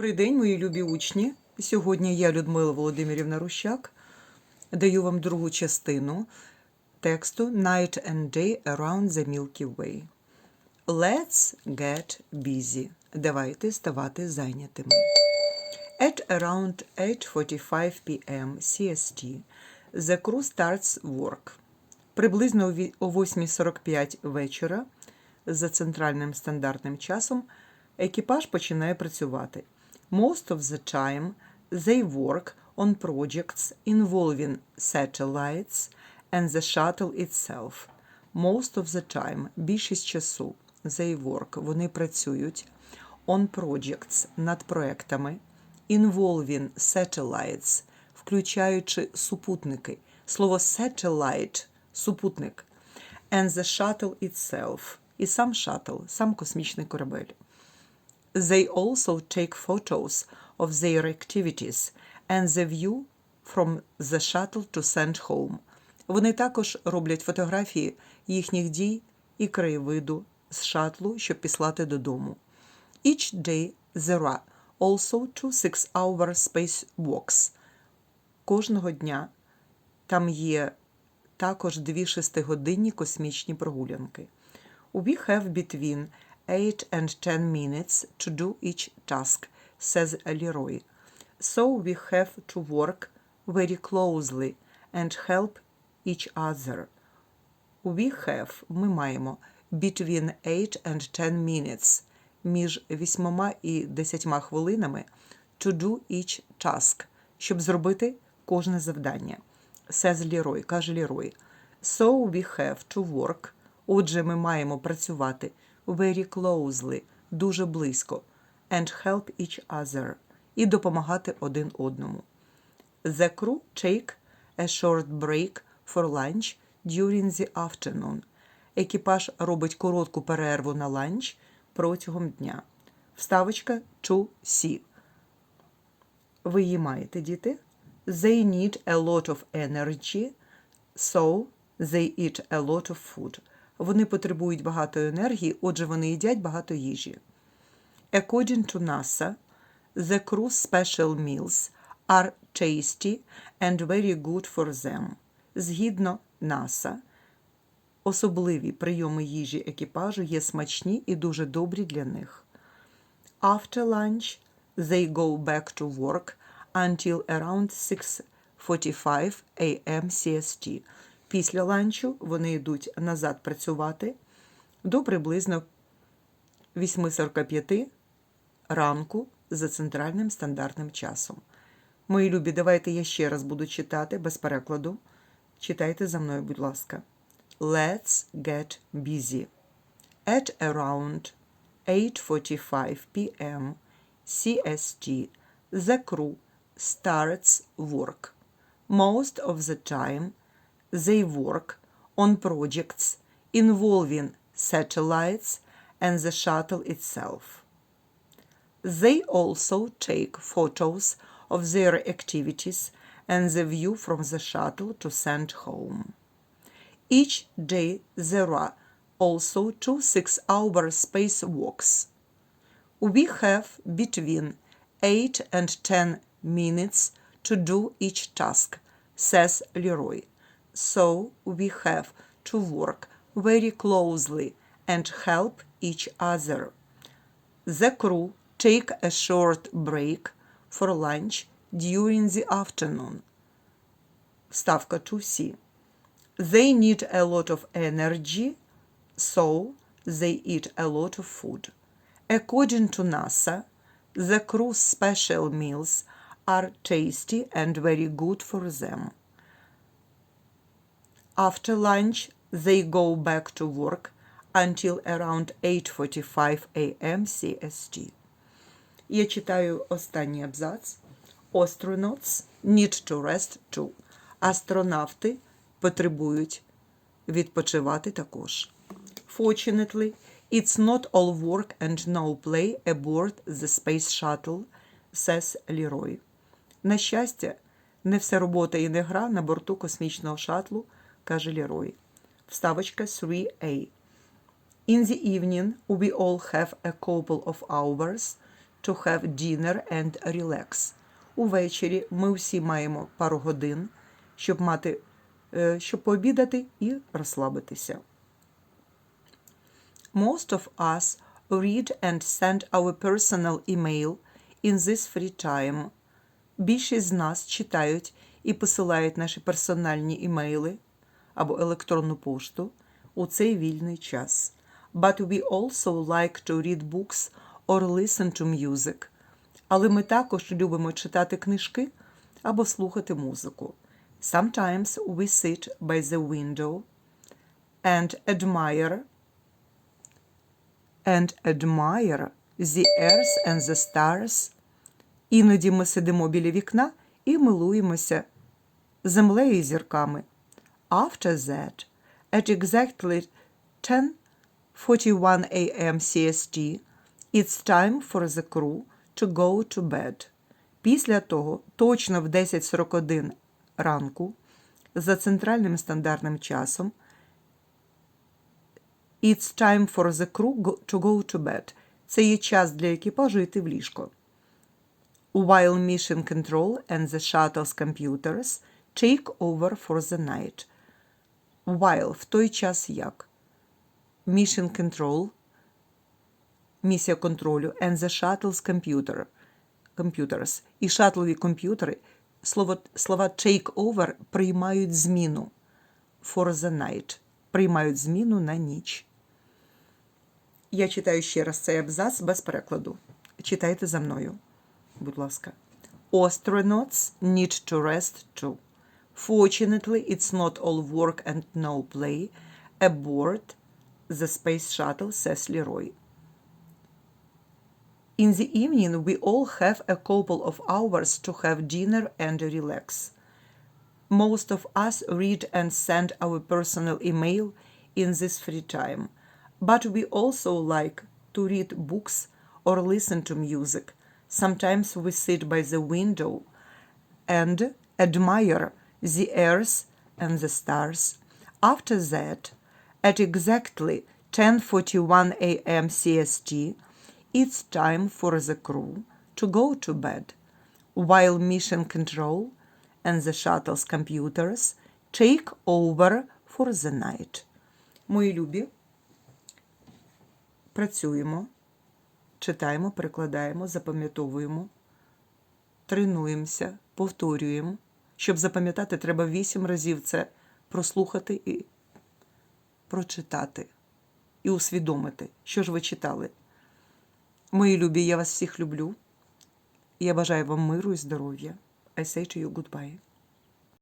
Добрий день, мої любі учні. Сьогодні я, Людмила Володимирівна Рущак, даю вам другу частину тексту Night and Day Around the Milky Way. Let's get busy. Давайте ставати зайнятими. At around 8.45 p.m. CST, the crew starts work. Приблизно о о 8.45 вечора за центральним стандартним часом екіпаж починає працювати. Most of the time they work on projects involving satellites and the shuttle itself. Most of the time, більшість часу, they work, вони працюють on projects над проектами involving satellites, включаючи супутники. Слово satellite – супутник. And the shuttle itself. І сам шаттл, сам космічний корабель. They also take photos of their activities and the view from the shuttle to send home. Вони також роблять фотографії їхніх дій і краєвиду з шатлу, щоб післати додому. Each day there are also two six-hour space walks. Кожного дня там є також дві шестигодинні космічні прогулянки. We have between 8 and 10 minutes to do each task, says Leroy. So we have to work very closely and help each other. We have, ми маємо, between 8 and 10 minutes, між 8 і 10 хвилинами, to do each task, щоб зробити кожне завдання. Says Leroy, каже Leroy. So we have to work. Отже, ми маємо працювати very closely, дуже близько, and help each other, і допомагати один одному. The crew take a short break for lunch during the afternoon. Екіпаж робить коротку перерву на ланч протягом дня. Вставочка to see. Ви її маєте, діти? They need a lot of energy, so they eat a lot of food. Вони потребують багато енергії, отже, вони їдять багато їжі. According to NASA, the crew's special meals are tasty and very good for them. Згідно NASA, особливі прийоми їжі екіпажу є смачні і дуже добрі для них. After lunch, they go back to work until around 6.45 a.m. CST. Після ланчу вони йдуть назад працювати до приблизно 8.45 ранку за центральним стандартним часом. Мої любі, давайте я ще раз буду читати без перекладу. Читайте за мною, будь ласка. Let's get busy. At around 8:45 p.m. CST, the crew starts work. Most of the time, they work on projects involving satellites and the shuttle itself. They also take photos of their activities and the view from the shuttle to send home. Each day there are also two six-hour space walks. We have between 8 and 10 minutes to do each task, says Leroy So we have to work very closely and help each other. The crew take a short break for lunch during the afternoon. Ставка to see. They need a lot of energy, so they eat a lot of food. According to NASA, the crew's special meals are tasty and very good for them. After lunch, they go back to work until around 8.45 a.m. CST. Я читаю останній абзац. Astronauts need to rest too. Астронавти потребують відпочивати також. Fortunately, it's not all work and no play aboard the space shuttle, says Leroy. На щастя, не все робота і не гра на борту космічного шатлу, каже Лерой. Вставочка 3A. In the evening, we all have a couple of hours to have dinner and relax. Увечері ми всі маємо пару годин, щоб мати, е, щоб пообідати і розслабитися. Most of us read and send our personal email in this free time. Більшість з нас читають і посилають наші персональні імейли або електронну пошту у цей вільний час. But we also like to read books or listen to music. Але ми також любимо читати книжки або слухати музику. Sometimes we sit by the window and admire and admire the earth and the stars. Іноді ми сидимо біля вікна і милуємося землею і зірками. After that, at exactly 10:41 a.m. CST, it's time for the crew to go to bed. Після того, точно в 10.41 ранку, за центральним стандартним часом, It's time for the crew to go to bed. Це є час для екіпажу йти в ліжко. While mission control and the shuttle's computers take over for the night. While в той час як. Mission control місія контролю and the shuttle's computer computers. І шатлові комп'ютери слово, слова take over приймають зміну for the night. Приймають зміну на ніч. Я читаю ще раз цей абзац без перекладу. Читайте за мною, будь ласка. Astronauts need to rest too. Fortunately, it's not all work and no play aboard the space shuttle, says Leroy. In the evening, we all have a couple of hours to have dinner and relax. Most of us read and send our personal email in this free time, but we also like to read books or listen to music. Sometimes we sit by the window and admire the earth and the stars. After that, at exactly 10:41 a.m. CST, it's time for the crew to go to bed, while mission control and the shuttle's computers take over for the night. Мої любі, працюємо, читаємо, перекладаємо, запам'ятовуємо, тренуємося, повторюємо. Щоб запам'ятати, треба вісім разів це прослухати і прочитати, і усвідомити, що ж ви читали. Мої любі, я вас всіх люблю. Я бажаю вам миру і здоров'я. I say to you goodbye.